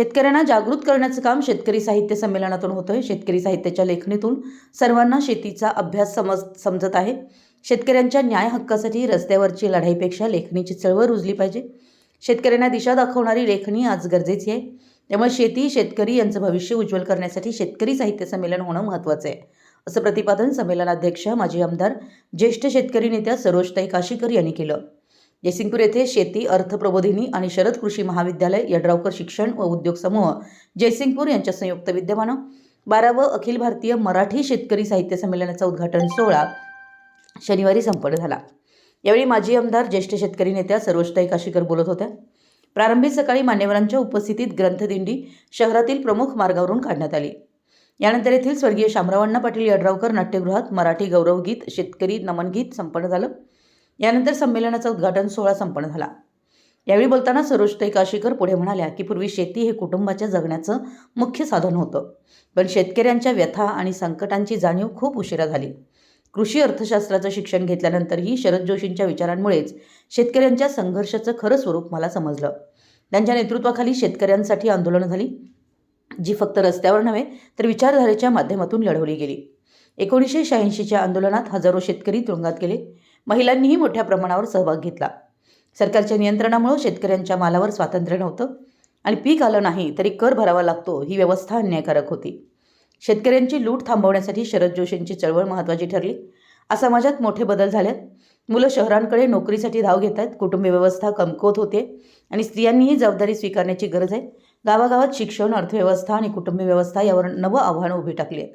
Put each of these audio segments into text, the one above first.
शेतकऱ्यांना जागृत करण्याचं काम शेतकरी साहित्य संमेलनातून होतंय. शेतकरी साहित्याच्या लेखणीतून सर्वांना शेतीचा अभ्यास समज समजत आहे. शेतकऱ्यांच्या न्याय हक्कासाठी रस्त्यावरची लढाईपेक्षा लेखणीची चळवळ रुजली पाहिजे. शेतकऱ्यांना दिशा दाखवणारी लेखणी आज गरजेची आहे. त्यामुळे शेती शेतकरी यांचं भविष्य उज्ज्वल करण्यासाठी शेतकरी साहित्य संमेलन होणं महत्त्वाचं आहे. असं प्रतिपादन संमेलनाध्यक्ष माजी आमदार ज्येष्ठ शेतकरी नेत्या सरोजताई काशीकर यांनी केलं. जयसिंगपूर येथे शेती अर्थप्रबोधिनी आणि शरद कृषी महाविद्यालय यड्रावकर शिक्षण व उद्योग समूह जयसिंगपूर यांच्या संयुक्त विद्यमानं बारावं अखिल भारतीय मराठी शेतकरी साहित्य संमेलनाचा उद्घाटन सोहळा शनिवारी संपन्न झाला. यावेळी माजी आमदार ज्येष्ठ शेतकरी नेत्या सरोजताई काशीकर बोलत होत्या. प्रारंभी सकाळी मान्यवरांच्या उपस्थितीत ग्रंथदिंडी शहरातील प्रमुख मार्गावरून काढण्यात आली. यानंतर येथील स्वर्गीय शामरावण्णा पाटील यड्रावकर नाट्यगृहात मराठी गौरवगीत शेतकरी नमनगीत संपन्न झालं. यानंतर संमेलनाचा उद्घाटन सोहळा संपन्न झाला. यावेळी बोलताना सरोजताई काशीकर पुढे म्हणाल्या की पूर्वी शेती हे कुटुंबाच्या जगण्याचं मुख्य साधन होतं. पण शेतकऱ्यांच्या व्यथा आणि संकटांची जाणीव खूप उशिरा झाली. कृषी अर्थशास्त्राचं शिक्षण घेतल्यानंतरही शरद जोशींच्या विचारांमुळेच शेतकऱ्यांच्या संघर्षाचं खरं स्वरूप मला समजलं. त्यांच्या नेतृत्वाखाली शेतकऱ्यांसाठी आंदोलनं झाली जी फक्त रस्त्यावर नव्हे तर विचारधारेच्या माध्यमातून लढवली गेली. एकोणीसशे शहाऐंशीच्या आंदोलनात हजारो शेतकरी तुरुंगात गेले. महिलांनीही मोठ्या प्रमाणावर सहभाग घेतला. सरकारच्या नियंत्रणामुळे शेतकऱ्यांच्या मालावर स्वातंत्र्य नव्हतं आणि पीक आलं नाही तरी कर भरावा लागतो ही व्यवस्था अन्यायकारक होती. शेतकऱ्यांची लूट थांबवण्यासाठी शरद जोशींची चळवळ महत्त्वाची ठरली. आज समाजात मोठे बदल झालेत. मुलं शहरांकडे नोकरीसाठी धाव घेत आहेत कुटुंब व्यवस्था कमकुवत होते आणि स्त्रियांनीही जबाबदारी स्वीकारण्याची गरज आहे. गावागावात शिक्षण अर्थव्यवस्था आणि कुटुंब व्यवस्था यावर नवं आव्हानं उभी टाकली आहेत.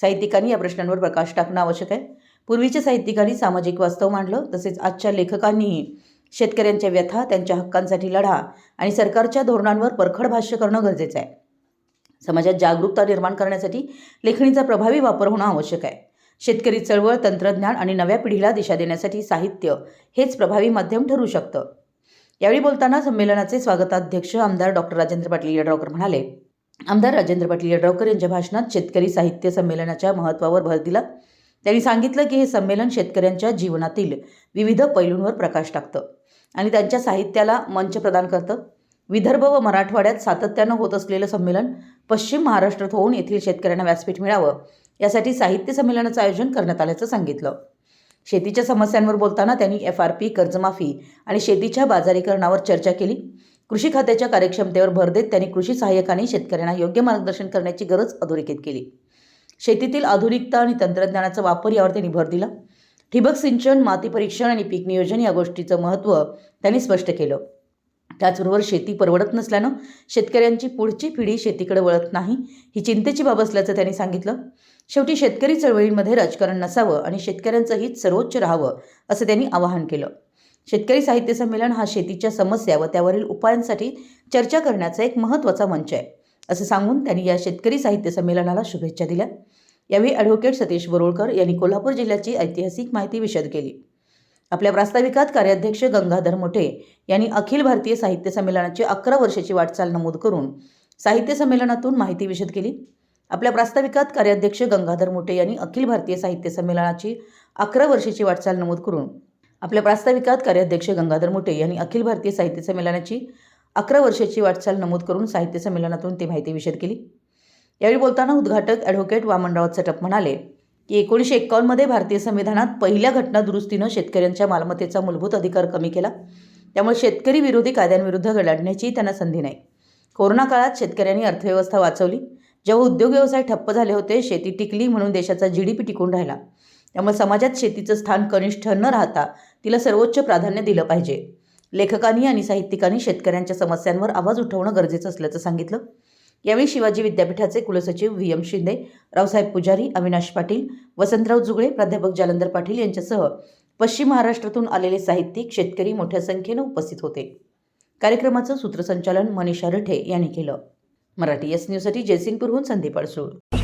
साहित्यिकांनी या प्रश्नांवर प्रकाश टाकणं आवश्यक आहे. पूर्वीच्या साहित्यिकांनी सामाजिक वास्तव मांडलं तसेच आजच्या लेखकांनीही शेतकऱ्यांच्या व्यथा त्यांच्या हक्कांसाठी लढा आणि सरकारच्या धोरणांवर परखड भाष्य करणं गरजेचं आहे. समाजात जागरूकता निर्माण करण्यासाठी लेखणीचा प्रभावी वापर होणं आवश्यक आहे. शेतकरी चळवळ तंत्रज्ञान आणि नव्या पिढीला दिशा देण्यासाठी साहित्य हेच प्रभावी माध्यम ठरू शकतं. यावेळी बोलताना संमेलनाचे स्वागताध्यक्ष आमदार डॉक्टर राजेंद्र पाटील यड्रावकर म्हणाले आमदार राजेंद्र पाटील यड्रावकर यांच्या भाषणात शेतकरी साहित्य संमेलनाच्या महत्त्वावर भर दिला. त्यांनी सांगितलं की हे संमेलन शेतकऱ्यांच्या जीवनातील विविध पैलूंवर प्रकाश टाकतं. आणि त्यांच्या साहित्याला मंच प्रदान करतं. विदर्भ व मराठवाड्यात सातत्यानं होत असलेलं संमेलन पश्चिम महाराष्ट्रात होऊन येथील शेतकऱ्यांना व्यासपीठ मिळावं यासाठी साहित्य संमेलनाचं आयोजन करण्यात आल्याचं सांगितलं. शेतीच्या समस्यांवर बोलताना त्यांनी एफ आर पी कर्जमाफी आणि शेतीच्या बाजारीकरणावर चर्चा केली. कृषी खात्याच्या कार्यक्षमतेवर भर देत त्यांनी कृषी सहाय्यकांनी शेतकऱ्यांना योग्य मार्गदर्शन करण्याची गरज अधोरेखित केली. शेतीतील आधुनिकता आणि तंत्रज्ञानाचा वापर यावर त्यांनी भर दिला. ठिबक सिंचन माती परीक्षण आणि पीक नियोजन या गोष्टीचं महत्त्व त्यांनी स्पष्ट केलं. त्याचबरोबर शेती परवडत नसल्यानं शेतकऱ्यांची पुढची पिढी शेतीकडे वळत नाही ही चिंतेची बाब असल्याचं त्यांनी सांगितलं. शेवटी शेतकरी चळवळींमध्ये राजकारण नसावं आणि शेतकऱ्यांचं हित सर्वोच्च राहावं असं त्यांनी आवाहन केलं. शेतकरी साहित्य संमेलन हा शेतीच्या समस्या व त्यावरील उपायांसाठी चर्चा करण्याचा एक महत्त्वाचा मंच आहे असं सांगून त्यांनी या शेतकरी साहित्य संमेलनाला शुभेच्छा दिल्या. यावेळी ॲडव्होकेट सतीश बरोळकर यांनी कोल्हापूर जिल्ह्याची ऐतिहासिक माहिती विशद केली. आपल्या प्रास्ताविकात कार्याध्यक्ष गंगाधर मोठे यांनी अखिल भारतीय साहित्य संमेलनाची अकरा वर्षाची वाटचाल नमूद करून साहित्य संमेलनातून माहिती विशद केली. आपल्या प्रास्ताविकात कार्याध्यक्ष गंगाधर मोठे यांनी अखिल भारतीय साहित्य संमेलनाची अकरा वर्षाची वाटचाल नमूद करून आपल्या प्रास्ताविकात कार्याध्यक्ष गंगाधर मोठे यांनी अखिल भारतीय साहित्य संमेलनाची अकरा वर्षाची वाटचाल नमूद करून साहित्य संमेलनातून ती माहिती विशद केली. यावेळी बोलताना उद्घाटक ॲडव्होकेट वामनराव चटप म्हणाले की एकोणीसशे एक्कावन्नमध्ये भारतीय संविधानात पहिल्या घटना दुरुस्तीनं शेतकऱ्यांच्या मालमत्तेचा मूलभूत अधिकार कमी केला. त्यामुळे शेतकरी विरोधी कायद्यांविरुद्ध लढण्याची त्यांना संधी नाही. कोरोना काळात शेतकऱ्यांनी अर्थव्यवस्था वाचवली. जेव्हा उद्योग व्यवसाय ठप्प झाले होते शेती टिकली म्हणून देशाचा जी डी पी टिकून राहिला. त्यामुळे समाजात शेतीचं स्थान कनिष्ठ न राहता तिला सर्वोच्च प्राधान्य दिलं पाहिजे. लेखकांनी आणि साहित्यिकांनी शेतकऱ्यांच्या समस्यांवर आवाज उठवणं गरजेचं असल्याचं सांगितलं. यावेळी शिवाजी विद्यापीठाचे कुलसचिव व्ही एम शिंदे रावसाहेब पुजारी अविनाश पाटील वसंतराव जुगळे प्राध्यापक जालंधर पाटील यांच्यासह पश्चिम महाराष्ट्रातून आलेले साहित्यिक शेतकरी मोठ्या संख्येनं उपस्थित होते. कार्यक्रमाचं सूत्रसंचालन मनीषा रठे यांनी केलं. मराठी एस न्यूजसाठी जयसिंगपूरहून संदीप अडसूळ.